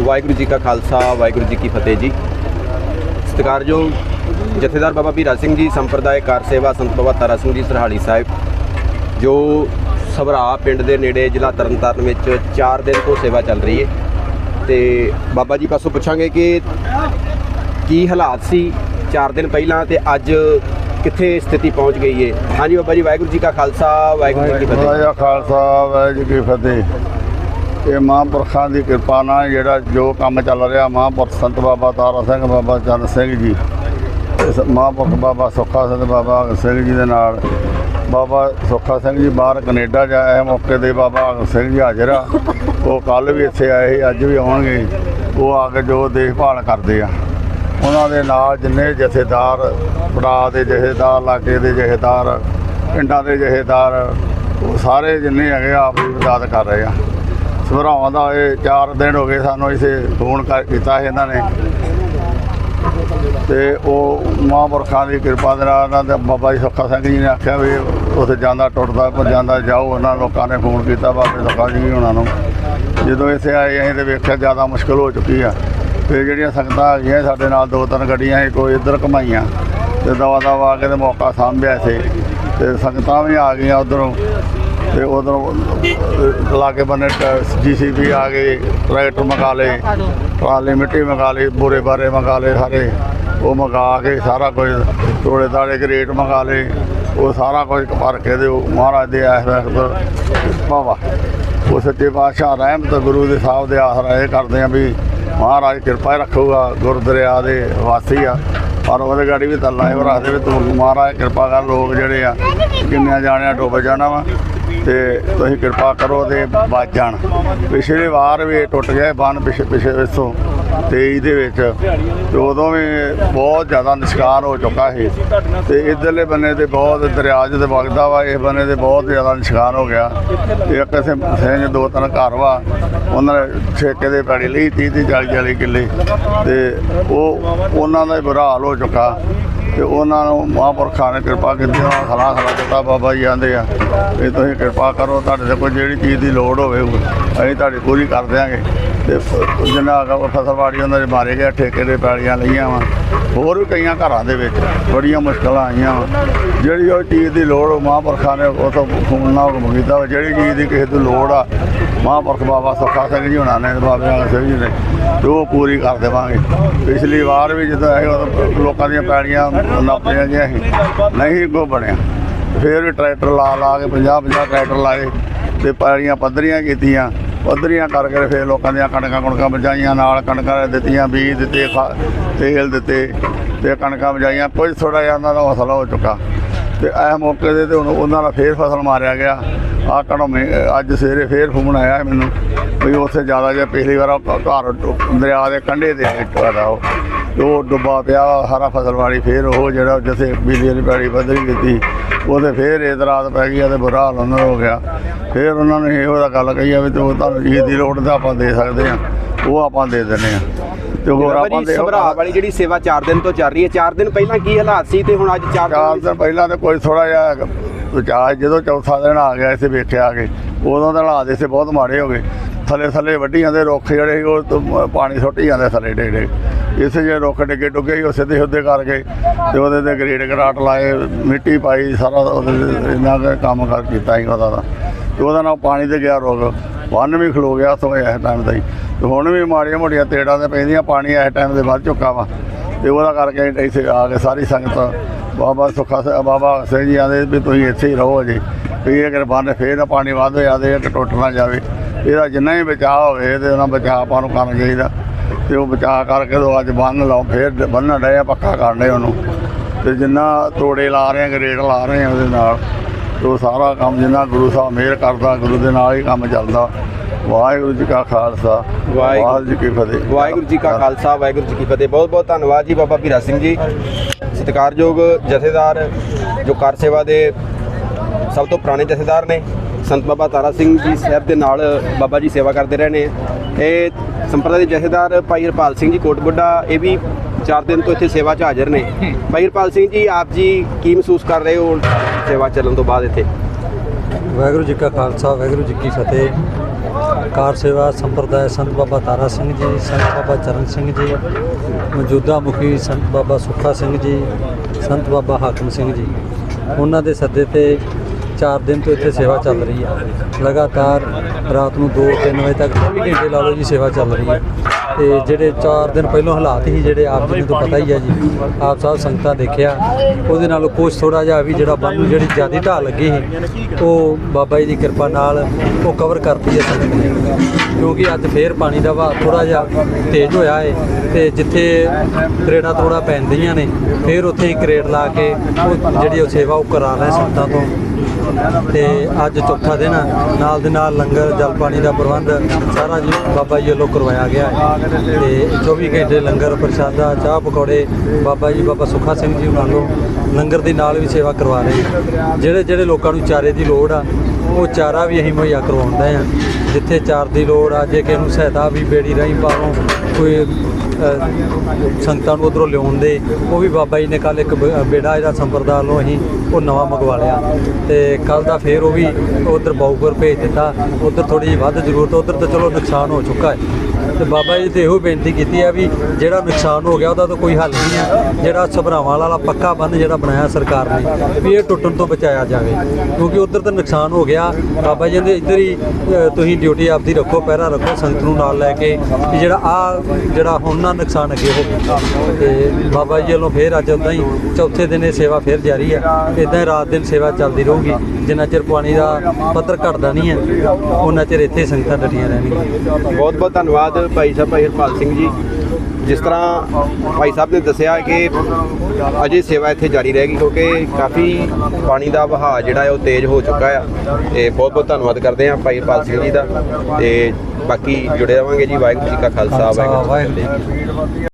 ਵਾਹਿਗੁਰੂ ਜੀ ਕਾ ਖਾਲਸਾ, ਵਾਹਿਗੁਰੂ ਜੀ ਕੀ ਫਤਿਹ ਜੀ। ਸਤਿਕਾਰਯੋਗ ਜਥੇਦਾਰ ਬਾਬਾ ਵੀਰਾ ਸਿੰਘ ਜੀ ਸੰਪਰਦਾਇ ਕਾਰ ਸੇਵਾ ਸੰਤ ਬਾਬਾ ਤਾਰਾ ਸਿੰਘ ਜੀ, ਸਰਹਾਲੀ ਸਾਹਿਬ, ਜੋ ਸਭਰਾ ਪਿੰਡ ਦੇ ਨੇੜੇ ਜ਼ਿਲ੍ਹਾ ਤਰਨਤਾਰਨ ਵਿੱਚ 4 ਦਿਨ ਤੋਂ ਸੇਵਾ ਚੱਲ ਰਹੀ ਹੈ। ਤੇ ਬਾਬਾ ਜੀ ਪਾਸੋਂ ਪੁੱਛਾਂਗੇ ਕਿ ਕੀ ਹਾਲਾਤ ਸੀ 4 ਦਿਨ ਪਹਿਲਾਂ ਤੇ ਅੱਜ ਕਿੱਥੇ ਸਥਿਤੀ ਪਹੁੰਚ ਗਈ ਹੈ? ਹਾਂਜੀ ਬਾਬਾ ਜੀ, ਵਾਹਿਗੁਰੂ ਜੀ ਕਾ ਖਾਲਸਾ, ਵਾਹਿਗੁਰੂ ਜੀ ਕੀ ਫਤਿਹ। ਵਾਹਿਗੁਰੂ ਖਾਲਸਾ, ਵਾਹਿਗੁਰੂ ਜੀ ਕੀ ਫਤਿਹ। ਇਹ ਮਹਾਂਪੁਰਖਾਂ ਦੀ ਕਿਰਪਾ ਨਾਲ ਜਿਹੜਾ ਜੋ ਕੰਮ ਚੱਲ ਰਿਹਾ, ਮਹਾਂਪੁਰਖ ਸੰਤ ਬਾਬਾ ਤਾਰਾ ਸਿੰਘ ਬਾਬਾ ਚੰਦ ਸਿੰਘ ਜੀ, ਇਸ ਮਹਾਂਪੁਰਖ ਬਾਬਾ ਸੁੱਖਾ ਸਿੰਘ ਬਾਬਾ ਭਗਤ ਸਿੰਘ ਜੀ ਦੇ ਨਾਲ, ਬਾਬਾ ਸੁੱਖਾ ਸਿੰਘ ਜੀ ਬਾਹਰ ਕੈਨੇਡਾ ਜਾ ਇਹ ਮੌਕੇ ਤੇ ਬਾਬਾ ਭਗਤ ਸਿੰਘ ਜੀ ਹਾਜ਼ਰ ਆ। ਉਹ ਕੱਲ ਵੀ ਇੱਥੇ ਆਏ ਸੀ, ਅੱਜ ਵੀ ਆਉਣਗੇ। ਉਹ ਆ ਕੇ ਜੋ ਦੇਖਭਾਲ ਕਰਦੇ ਆ। ਉਹਨਾਂ ਦੇ ਨਾਲ ਜਿੰਨੇ ਜਥੇਦਾਰ ਪੜਾ ਦੇ ਜਥੇਦਾਰ ਇਲਾਕੇ ਦੇ ਜਥੇਦਾਰ, ਪਿੰਡਾਂ ਦੇ ਜਥੇਦਾਰ, ਉਹ ਸਾਰੇ ਜਿੰਨੇ ਹੈਗੇ ਆ ਆਪਣੀ ਮਦਦ ਕਰ ਰਹੇ ਆ। ਸਭਰਾਵਾਂ ਦਾ ਇਹ 4 ਦਿਨ ਹੋ ਗਏ ਸਾਨੂੰ ਇਸੇ ਫੋਨ ਕਰ ਕੀਤਾ ਸੀ ਇਹਨਾਂ ਨੇ। ਤੇ ਉਹ ਮਹਾਂਪੁਰਖਾਂ ਦੀ ਕਿਰਪਾ ਦੇ ਨਾਲ ਇਹਨਾਂ ਦੇ ਬਾਬਾ ਜੀ ਸੁੱਖਾ ਸਿੰਘ ਜੀ ਨੇ ਆਖਿਆ ਵੀ ਉੱਥੇ ਜਾਂਦਾ ਟੁੱਟਦਾ ਪਰ ਜਾਂਦਾ ਜਾਓ, ਉਹਨਾਂ ਲੋਕਾਂ ਨੇ ਫੋਨ ਕੀਤਾ ਬਾਬੇ ਸੁੱਖਾ ਜੀ ਉਹਨਾਂ ਨੂੰ। ਜਦੋਂ ਇੱਥੇ ਆਏ ਅਸੀਂ ਤੇ ਵੇਖਿਆ ਜ਼ਿਆਦਾ ਮੁਸ਼ਕਲ ਹੋ ਚੁੱਕੀ ਆ। ਤੇ ਜਿਹੜੀਆਂ ਸੰਗਤਾਂ ਆ ਗਈਆਂ ਸਾਡੇ ਨਾਲ ਦੋ ਤਿੰਨ ਗੱਡੀਆਂ ਸੀ, ਕੋਈ ਇੱਧਰ ਘਮਾਈਆਂ ਤੇ ਦਵਾ ਦਵਾ ਆ ਕੇ ਤੇ ਮੌਕਾ ਸਾਂਭਿਆ ਸੀ ਤੇ ਸੰਗਤਾਂ ਵੀ ਆ ਗਈਆਂ ਉਧਰੋਂ। ਤੇ ਲਾ ਕੇ ਬੰਨੇ ਜੀਸੀਬੀ ਆ ਗਏ, ਟਰੈਕਟਰ ਮੰਗਾ ਲਏ, ਟਰਾਲੇ ਮਿੱਟੀ ਮੰਗਾ ਲਈ, ਬੋਰੇ ਬਾਰੇ ਮੰਗਾ ਲਏ ਸਾਰੇ। ਉਹ ਮੰਗਾ ਕੇ ਸਾਰਾ ਕੁਝ ਤੋੜੇ ਤਾੜੇ ਗਰੇਟ ਮੰਗਾ ਲਏ। ਉਹ ਸਾਰਾ ਕੁਝ ਭਰ ਕੇ ਦੇ ਮਹਾਰਾਜ ਦੇ ਆਸ ਵਕਤ ਵਾਵਾ ਉਹ ਸੱਚੇ ਪਾਤਸ਼ਾਹ ਰਹਿਮਤ ਗੁਰੂ ਦੇ ਸਾਹਿਬ ਦੇ ਆਸਰਾ ਇਹ ਕਰਦੇ ਆ ਵੀ ਮਹਾਰਾਜ ਕਿਰਪਾ ਰੱਖੂਗਾ, ਗੁਰਦਰਿਆ ਦੇ ਵਾਸੀ ਆ। ਪਰ ਉਹਦੇ ਗਾੜੀ ਵੀ ਤੱਲਾ ਇਹ ਰੱਖਦੇ ਵੀ ਤੂੰ ਮਹਾਰਾਜ, ਕਿਰਪਾ ਕਰ ਲੋਕ ਜਿਹੜੇ ਆ, ਕਿੰਨਿਆਂ ਜਾਣਿਆ ਡੁੱਬ ਜਾਣਾ ਵਾ, ਤੇ ਤੁਸੀਂ ਕਿਰਪਾ ਕਰੋ ਤੇ ਬਚ ਜਾਣ। ਪਿਛਲੇ ਵਾਰ ਵੀ ਇਹ ਟੁੱਟ ਗਿਆ ਬੰਨ ਪਿਛੇ ਪਿਛੇ ਇਸੋਂ 23 ਦੇ ਵਿੱਚ। ਤੇ ਉਦੋਂ ਵੀ ਬਹੁਤ ਜ਼ਿਆਦਾ ਨਿਸ਼ਕਾਰ ਹੋ ਚੁੱਕਾ ਸੀ। ਤੇ ਇਧਰਲੇ ਬੰਨੇ ਤੇ ਬਹੁਤ ਦਰਿਆ ਜਿਹਦੇ ਵਗਦਾ ਵਾ, ਇਸ ਬੰਨੇ ਤੇ ਬਹੁਤ ਜ਼ਿਆਦਾ ਨਿਸ਼ਕਾਨ ਹੋ ਗਿਆ। ਇੱਕ ਕਿਸੇ ਸਿੰਘ, ਦੋ ਤਿੰਨ ਘਰ ਵਾ। ਉਹਨਾਂ ਨੇ ਠੇਕੇ ਦੇ ਪੈੜੀ ਲਈ 30 30 40 40 ਕਿੱਲੇ। ਤੇ ਉਹ, ਉਹਨਾਂ ਦਾ ਬੁਰਾ ਹਾਲ ਹੋ ਚੁੱਕਾ। ਤੇ ਉਹਨਾਂ ਨੂੰ ਮਹਾਂਪੁਰਖਾਂ ਨੇ ਕਿਰਪਾ ਕੀਤੀ, ਉਹਨਾਂ ਨੂੰ ਖਲਾ ਖਲਾ ਦਿੱਤਾ, ਬਾਬਾ ਜੀ ਆਂਦੇ ਆ ਵੀ ਤੁਸੀਂ ਕਿਰਪਾ ਕਰੋ, ਤੁਹਾਡੇ ਤੇ ਕੋਈ ਜਿਹੜੀ ਚੀਜ਼ ਦੀ ਲੋੜ ਹੋਵੇ ਅਸੀਂ ਤੁਹਾਡੀ ਪੂਰੀ ਕਰ ਦਿਆਂਗੇ। ਤੇ ਫ- ਜਿੰਨਾ ਅਗਾ ਫਸਲਵਾੜੀ ਉਹਨਾਂ ਦੇ ਮਾਰੇ ਗਏ, ਠੇਕੇ ਦੇ ਪੈਲੀਆਂ ਲਈਆਂ ਵਾ। ਹੋਰ ਵੀ ਕਈਆਂ ਘਰਾਂ ਦੇ ਵਿੱਚ ਬੜੀਆਂ ਮੁਸ਼ਕਲਾਂ ਆਈਆਂ ਵਾ। ਜਿਹੜੀ ਉਹ ਚੀਜ਼ ਦੀ ਲੋੜ ਮਹਾਂਪੁਰਖਾਂ ਨੇ ਉਹ ਤੋਂ ਫੋਨ ਨਾਲ ਹੁਕਮ ਕੀਤਾ ਵਾ। ਜਿਹੜੀ ਚੀਜ਼ ਦੀ ਕਿਸੇ ਨੂੰ ਲੋੜ ਆ, ਮਹਾਂਪੁਰਖ ਬਾਬਾ ਸੁੱਖਾ ਸਿੰਘ ਜੀ ਹੋਣਾ ਨੇ ਬਾਬੇ ਆਲਾ ਸਿੰਘ ਜੀ ਨੇ, ਤੇ ਉਹ ਪੂਰੀ ਕਰ ਦੇਵਾਂਗੇ। ਪਿਛਲੀ ਵਾਰ ਵੀ ਜਦੋਂ ਆਏ ਲੋਕਾਂ ਦੀਆਂ ਪੈੜੀਆਂ ਨਾਪੀਆਂ ਗਈਆਂ ਸੀ, ਨਹੀਂ ਕੋ ਬਣਿਆ। ਫਿਰ ਵੀ ਟਰੈਕਟਰ ਲਾ ਲਾ ਕੇ 50 50 ਟਰੈਕਟਰ ਲਾਏ ਤੇ ਪੈੜੀਆਂ ਪੱਧਰੀਆਂ ਕੀਤੀਆਂ। ਪੱਧਰੀਆਂ ਕਰਕੇ ਫਿਰ ਲੋਕਾਂ ਦੀਆਂ ਕਣਕਾਂ ਕੁਣਕਾਂ ਬਜਾਈਆਂ ਨਾਲ ਕਣਕਾਂ ਦਿੱਤੀਆਂ, ਬੀਜ ਦਿੱਤੇ, ਖਾ- ਤੇਲ ਦਿੱਤੇ ਤੇ ਕਣਕਾਂ ਬਜਾਈਆਂ ਕੁਝ ਥੋੜਾ ਜਿਹਾ ਉਹਨਾਂ ਦਾ ਹੌਸਲਾ ਹੋ ਚੁੱਕਾ। ਤੇ ਇਹ ਮੌਕੇ ਤੇ ਤੇ ਹੁਣ ਉਹਨਾਂ ਦਾ ਫੇਰ ਫਸਲ ਮਾਰਿਆ ਗਿਆ। ਆ ਕਣੋ ਅੱਜ ਸਵੇਰੇ ਫੇਰ ਫੋਨ ਆਇਆ ਮੈਨੂੰ। ਵੀ ਉੱਥੇ ਜ਼ਿਆਦਾ ਜਿਹਾ ਪਿਛਲੀ ਵਾਰ ਘਰ ਦਰਿਆ ਦੇ ਕੰਢੇ ਤੇ ਟੁੱਟਾ ਉਹ ਉਹ ਡੁੱਬਾ ਪਿਆ ਹਰਾ ਫਸਲ ਵਾਲੀ ਫੇਰ ਉਹ ਜਿਹੜਾ ਜਿੱਥੇ ਬਿਜਲੀ ਦੀ ਪੈੜੀ ਪੱਧਰੀ ਕੀਤੀ ਉਹਦੇ ਫੇਰ ਇਤਰਾਜ਼ ਪੈ ਗਿਆ ਤੇ ਬੁਰਾ ਹਾਲ ਉਹਨਾਂ ਦਾ ਹੋ ਗਿਆ। ਫੇਰ ਉਹਨਾਂ ਨੇ ਇਹੋ ਦਾ ਗੱਲ ਕਹੀ ਆ ਵੀ ਤੂੰ ਤੁਹਾਨੂੰ ਚੀਜ਼ ਦੀ ਲੋੜ ਤਾਂ ਆਪਾਂ ਦੇ ਸਕਦੇ ਆ ਉਹ ਆਪਾਂ ਦੇ ਦਿੰਦੇ ਆ। ਤੇ ਹੋਰ ਆਪਾਂ ਜੀ ਦੇ ਸਭਰਾ ਵਾਲੀ ਜਿਹੜੀ ਸੇਵਾ 4 ਦਿਨ ਤੋਂ ਚੱਲ ਰਹੀ ਹੈ 4 ਦਿਨ ਪਹਿਲਾਂ ਕੀ ਹਾਲਾਤ ਸੀ ਤੇ ਹੁਣ ਅੱਜ 4 ਚਾਰ ਦਿਨ ਪਹਿਲਾਂ ਤੇ ਕੋਈ ਥੋੜਾ ਜਿਹਾ ਵਿਚਾਰ ਜਦੋਂ ਚੌਥਾ ਦਿਨ ਆ ਗਿਆ ਇੱਥੇ ਵੇਖਿਆ ਕਿ ਉਦੋਂ ਦੇ ਹਾਲਾਤ ਇੱਥੇ ਬਹੁਤ ਮਾੜੇ ਹੋ ਗਏ। ਥੱਲੇ ਥੱਲੇ ਵੱਢੀ ਜਾਂਦੇ, ਰੁੱਖ ਜਿਹੜੇ ਸੀ, ਉਹ ਪਾਣੀ ਸੁੱਟੀ ਜਾਂਦੇ ਥੱਲੇ ਡੇ ਡੇ ਇਸੇ ਜੇ ਰੁੱਖ ਡਿੱਗੇ ਡੁੱਗੇ ਸੀ, ਉਹ ਸਿੱਧੇ ਹੁੱਦੇ ਕਰਕੇ ਤੇ ਉਹਦੇ ਤੇ ਗ੍ਰੇਡ ਗਰਾਟ ਲਾਏ, ਮਿੱਟੀ ਪਾਈ, ਸਾਰਾ ਉਹਦੇ ਤੇ ਇੰਨਾ ਕੁ ਕੰਮ ਕਰ ਕੀਤਾ ਸੀ ਉਹਦਾ ਤਾਂ। ਤੇ ਉਹਦਾ ਨਾਲ ਪਾਣੀ ਤੇ ਗਿਆ ਰੁੱਖ। ਬੰਨ ਵੀ ਖਲੋ ਗਿਆ ਸੋ ਇਸ ਟਾਈਮ ਦਾ ਹੀ। ਤੇ ਹੁਣ ਵੀ ਮਾੜੀਆਂ ਮੋਟੀਆਂ ਤੇੜਾਂ ਤੇ ਪੈਂਦੀਆਂ, ਪਾਣੀ ਇਸ ਟਾਈਮ ਦੇ ਵੱਧ ਚੁੱਕਾ ਵਾ। ਤੇ ਉਹਦਾ ਕਰਕੇ ਇੱਥੇ ਆ ਕੇ ਸਾਰੀ ਸੰਗਤ, ਬਾਬਾ ਸੁੱਖਾ ਬਾਬਾ ਸਿੰਘ ਜੀ ਆਂਦੇ ਵੀ ਤੁਸੀਂ ਇੱਥੇ ਹੀ ਰਹੋ ਅਜੇ। ਵੀ ਇਹ ਅਗਰ ਬੰਨ ਫੇਰ ਨਾ ਪਾਣੀ ਵੱਧ ਜਾਵੇ ਇਹ ਟੁੱਟ ਨਾ ਜਾਵੇ। ਇਹਦਾ ਜਿੰਨਾ ਹੀ ਬਚਾਅ ਹੋਵੇ ਤੇ ਉਹਨਾਂ ਬਚਾਅ ਆਪਾਂ ਨੂੰ ਕਰਨਾ ਚਾਹੀਦਾ। ਤੇ ਉਹ ਬਚਾਅ ਕਰਕੇ ਤੋਂ ਅੱਜ ਬੰਨ ਲਾਓ ਫੇਰ ਬੰਨਣ ਡਏ ਆ ਪੱਕਾ ਕਰਨੇ ਉਹਨੂੰ। ਤੇ ਜਿੰਨਾ ਤੋੜੇ ਲਾ ਰਹੇ ਆ ਗਰੇਡ ਲਾ ਰਹੇ ਆ ਉਹਦੇ ਨਾਲ ਉਹ ਸਾਰਾ ਕੰਮ ਜਿੰਨਾ ਗੁਰੂ ਸਾਹਿਬ ਮਿਹਰ ਕਰਦਾ ਗੁਰੂ ਦੇ ਨਾਲ ਹੀ ਕੰਮ ਚੱਲਦਾ। ਵਾਹਿਗੁਰੂ ਜੀ ਕਾ ਖਾਲਸਾ ਵਾਹਿਗੁਰੂ ਜੀ ਕੀ ਫਤਿਹ। ਵਾਹਿਗੁਰੂ ਜੀ ਕਾ ਖਾਲਸਾ ਵਾਹਿਗੁਰੂ ਜੀ ਕੀ ਫਤਿਹ। ਬਹੁਤ ਬਹੁਤ ਧੰਨਵਾਦ ਜੀ ਬਾਬਾ ਵੀਰਾ ਸਿੰਘ ਜੀ। ਸਤਿਕਾਰਯੋਗ ਜਥੇਦਾਰ ਜੋ ਕਾਰ ਸੇਵਾ ਦੇ ਸਭ ਤੋਂ ਪੁਰਾਣੇ ਜਥੇਦਾਰ ਨੇ। ਸੰਤ ਬਾਬਾ ਤਾਰਾ ਸਿੰਘ ਜੀ ਸਾਹਿਬ ਦੇ ਨਾਲ ਬਾਬਾ ਜੀ ਸੇਵਾ ਕਰਦੇ ਰਹੇ ਨੇ ਇਹ ਸੰਪਰਦਾ ਦੇ ਜਥੇਦਾਰ ਭਾਈ ਹਰਪਾਲ ਸਿੰਘ ਜੀ ਕੋਟਬੁੱਡਾ, ਇਹ ਵੀ 4 ਦਿਨ ਤੋਂ ਇੱਥੇ ਸੇਵਾ 'ਚ ਹਾਜ਼ਰ ਨੇ। ਭਾਈ ਹਰਪਾਲ ਸਿੰਘ ਜੀ, ਆਪ ਜੀ ਕੀ ਮਹਿਸੂਸ ਕਰ ਰਹੇ ਹੋ ਸੇਵਾ ਚੱਲਣ ਤੋਂ ਬਾਅਦ ਇੱਥੇ? ਵਾਹਿਗੁਰੂ ਜੀ ਕਾ ਖਾਲਸਾ, ਵਾਹਿਗੁਰੂ ਜੀ ਕੀ ਫਤਿਹ। ਕਾਰ ਸੇਵਾ ਸੰਪਰਦਾਇ ਸੰਤ ਬਾਬਾ ਤਾਰਾ ਸਿੰਘ ਜੀ, ਸੰਤ ਬਾਬਾ ਚਰਨ ਸਿੰਘ ਜੀ, ਮੌਜੂਦਾ ਮੁਖੀ ਸੰਤ ਬਾਬਾ ਸੁੱਖਾ ਸਿੰਘ ਜੀ, ਸੰਤ ਬਾਬਾ ਹਾਕਮ ਸਿੰਘ ਜੀ। ਉਹਨਾਂ ਦੇ ਸੱਦੇ ਤੇ 4 ਦਿਨ ਤੋਂ ਇੱਥੇ ਸੇਵਾ ਚੱਲ ਰਹੀ ਹੈ ਲਗਾਤਾਰ ਰਾਤ ਨੂੰ 2-3 ਵਜੇ ਤੱਕ 24 ਘੰਟੇ ਲਾ ਲਓ ਜੀ ਸੇਵਾ ਚੱਲ ਰਹੀ ਹੈ ਤੇ ਜਿਹੜੇ 4 ਦਿਨ ਪਹਿਲਾਂ ਹਾਲਾਤ ਸੀ, ਜਿਹੜੇ ਆਪ ਜੀ ਨੂੰ ਤਾਂ ਪਤਾ ਹੀ ਹੈ ਜੀ, ਆਪ ਸਾਹਿਬ ਸੰਗਤਾਂ ਦੇਖਿਆ, ਉਹਦੇ ਨਾਲੋਂ ਕੁਛ ਥੋੜਾ ਜਿਹਾ ਵੀ ਜਿਹੜਾ ਬੰਨ ਨੂੰ ਜਿਹੜੀ ਜਿਆਦੀ ਢਾਹ ਲੱਗੀ ਸੀ, ਉਹ ਬਾਬਾ ਜੀ ਦੀ ਕਿਰਪਾ ਨਾਲ ਉਹ ਕਵਰ ਕਰਤੀ ਹੈ ਸੰਗਤ ਨੇ ਕਿਉਂਕਿ ਅੱਜ ਫੇਰ ਪਾਣੀ ਦਾ ਵਹਾਅ ਥੋੜਾ ਜਿਹਾ ਤੇਜ਼ ਹੋਇਆ ਹੈ ਤੇ ਜਿੱਥੇ ਕਰੇੜਾ ਥੋੜਾ ਪੈਂਦੀਆਂ ਨੇ, ਫੇਰ ਉੱਥੇ ਹੀ ਕਰੇਟ ਲਾ ਕੇ ਉਹ ਜਿਹੜੀ ਉਹ ਸੇਵਾ ਉਹ ਕਰਾ ਰਹੇ ਸੰਗਤਾਂ ਤੋਂ। ਤੇ ਅੱਜ ਚੌਥਾ ਦਿਨ ਨਾਲ ਦੇ ਨਾਲ ਲੰਗਰ, ਜਲ ਪਾਣੀ ਦਾ ਪ੍ਰਬੰਧ ਸਾਰਾ ਜੀ ਬਾਬਾ ਜੀ ਵੱਲੋਂ ਕਰਵਾਇਆ ਗਿਆ ਹੈ। ਤੇ 24 ਘੰਟੇ ਲੰਗਰ ਪ੍ਰਸ਼ਾਦਾ, ਚਾਹ ਪਕੌੜੇ ਬਾਬਾ ਜੀ, ਬਾਬਾ ਸੁੱਖਾ ਸਿੰਘ ਜੀ ਵੱਲੋਂ ਲੰਗਰ ਦੇ ਨਾਲ ਵੀ ਸੇਵਾ ਕਰਵਾ ਰਹੇ ਜਿਹੜੇ ਜਿਹੜੇ ਲੋਕਾਂ ਨੂੰ ਚਾਰੇ ਦੀ ਲੋੜ ਆ ਉਹ ਚਾਰਾ ਵੀ ਅਸੀਂ ਮੁਹੱਈਆ ਕਰਵਾਉਂਦੇ ਆ ਜਿੱਥੇ ਚਾਰ ਦੀ ਲੋੜ ਆ ਜੇ ਕਿਸੇ ਨੂੰ ਸਹਾਇਤਾ ਵੀ ਬੇੜੀ ਰਾਹੀਂ ਪਾਵੋਂ ਕੋਈ ਅ, ਸੰਗਤਾਂ ਨੂੰ ਉਧਰੋਂ ਲਿਆਉਣ ਦੇ ਉਹ ਵੀ ਬਾਬਾ ਜੀ ਨੇ ਕੱਲ ਇੱਕ ਬੇੜਾ ਜਿਹੜਾ ਸੰਪਰਦਾਇ ਵੱਲੋਂ ਅਸੀਂ ਉਹ ਨਵਾਂ ਮੰਗਵਾ ਲਿਆ। ਤੇ ਕੱਲ ਦਾ ਫੇਰ ਉਹ ਵੀ ਉਧਰ ਬਾਊਪੁਰ ਭੇਜ ਦਿੱਤਾ। ਉਧਰ ਥੋੜੀ ਜਿਹੀ ਵੱਧ ਜ਼ਰੂਰਤ ਉਧਰ ਤਾਂ ਚਲੋ ਨੁਕਸਾਨ ਹੋ ਚੁੱਕਾ ਹੈ। ਤੇ ਬਾਬਾ ਜੀ ਤੇ ਇਹੋ ਬੇਨਤੀ ਕੀਤੀ ਆ ਵੀ ਜਿਹੜਾ ਨੁਕਸਾਨ ਹੋ ਗਿਆ ਉਹਦਾ ਤਾਂ ਕੋਈ ਹੱਲ ਨਹੀਂ ਹੈ ਜਿਹੜਾ ਸਭਰਾਵਾਂ ਵਾਲਾ ਪੱਕਾ ਬੰਨ ਜਿਹੜਾ ਬਣਾਇਆ ਸਰਕਾਰ ਨੇ, ਵੀ ਇਹ ਟੁੱਟਣ ਤੋਂ ਬਚਾਇਆ ਜਾਵੇ। ਕਿਉਂਕਿ ਉਧਰ ਤਾਂ ਨੁਕਸਾਨ ਹੋ ਗਿਆ। ਬਾਬਾ ਜੀ ਦੇ ਇੱਧਰ ਹੀ ਤੁਸੀਂ ਡਿਊਟੀ ਆਪਦੀ ਰੱਖੋ, ਪਹਿਰਾ ਰੱਖੋ, ਸੰਗਤ ਨੂੰ ਨਾਲ ਲੈ ਕੇ, ਵੀ ਜਿਹੜਾ ਆ, ਜਿਹੜਾ ਹੁਣ ਨਾ ਨੁਕਸਾਨ ਅੱਗੇ ਹੋ ਤੇ ਬਾਬਾ ਜੀ ਵੱਲੋਂ ਫੇਰ ਅੱਜ ਉਦਾਂ ਹੀ ਚੌਥੇ ਦਿਨ ਇਹ ਸੇਵਾ ਫੇਰ ਜਾਰੀ ਹੈ ਇਦਾਂ ਹੀ ਰਾਤ ਦਿਨ ਸੇਵਾ ਚੱਲਦੀ ਰਹੂਗੀ। ਜਿੰਨਾ ਚਿਰ ਪਾਣੀ ਦਾ ਪੱਧਰ ਘਟਦਾ ਨਹੀਂ ਹੈ ਉਹਨਾਂ ਚਿਰ ਇੱਥੇ ਸੰਗਤਾਂ ਡਟੀਆਂ ਰਹਿਣਗੀਆਂ। ਬਹੁਤ ਬਹੁਤ ਧੰਨਵਾਦ। ਭਾਈ ਸਾਹਿਬ ਭਾਈ ਹਰਪਾਲ ਸਿੰਘ ਜੀ ਜਿਸ ਤਰ੍ਹਾਂ ਭਾਈ ਸਾਹਿਬ ਨੇ ਦੱਸਿਆ ਕਿ ਅਜੇ ਸੇਵਾ ਇੱਥੇ ਜਾਰੀ ਰਹੇਗੀ ਕਿਉਂਕਿ ਕਾਫੀ ਪਾਣੀ ਦਾ ਵਹਾਅ ਜਿਹੜਾ ਹੈ ਉਹ ਤੇਜ਼ ਹੋ ਚੁੱਕਾ ਆ ਤੇ ਬਹੁਤ ਬਹੁਤ ਧੰਨਵਾਦ ਕਰਦੇ ਹਾਂ ਭਾਈ ਹਰਪਾਲ ਸਿੰਘ ਜੀ ਦਾ ਤੇ ਬਾਕੀ ਜੁੜੇ ਰਵਾਂਗੇ ਜੀ ਵਾਹਿਗੁਰੂ ਜੀ ਕਾ ਖਾਲਸਾ ਵਾਹਿਗੁਰੂ ਜੀ ਕੀ ਫਤਿਹ।